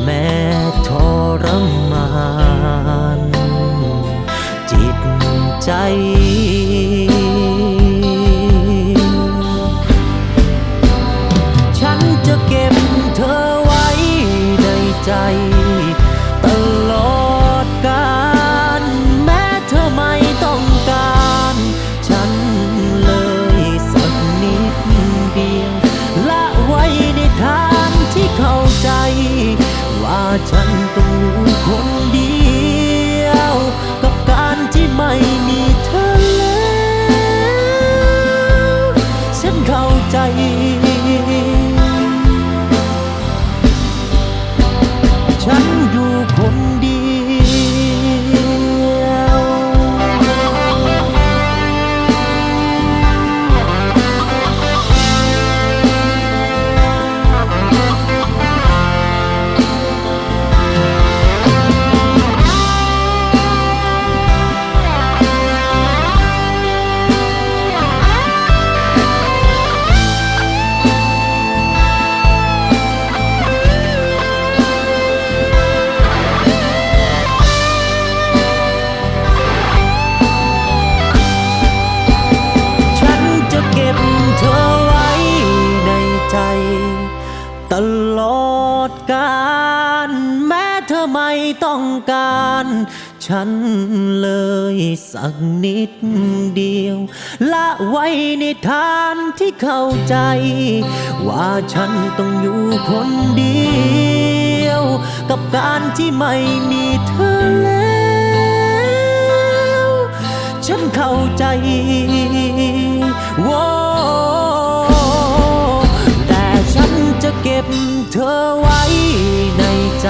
แม้ทรมาน จิตใจ ว่า ต้องการ ฉันเลยสักนิดเดียว ละไว้ในทานที่เข้าใจ ว่าฉันต้องอยู่คนเดียว กับการที่ไม่มีเธอแล้ว ฉันเข้าใจโว้แต่ฉันจะเก็บเธอไว้ในใจ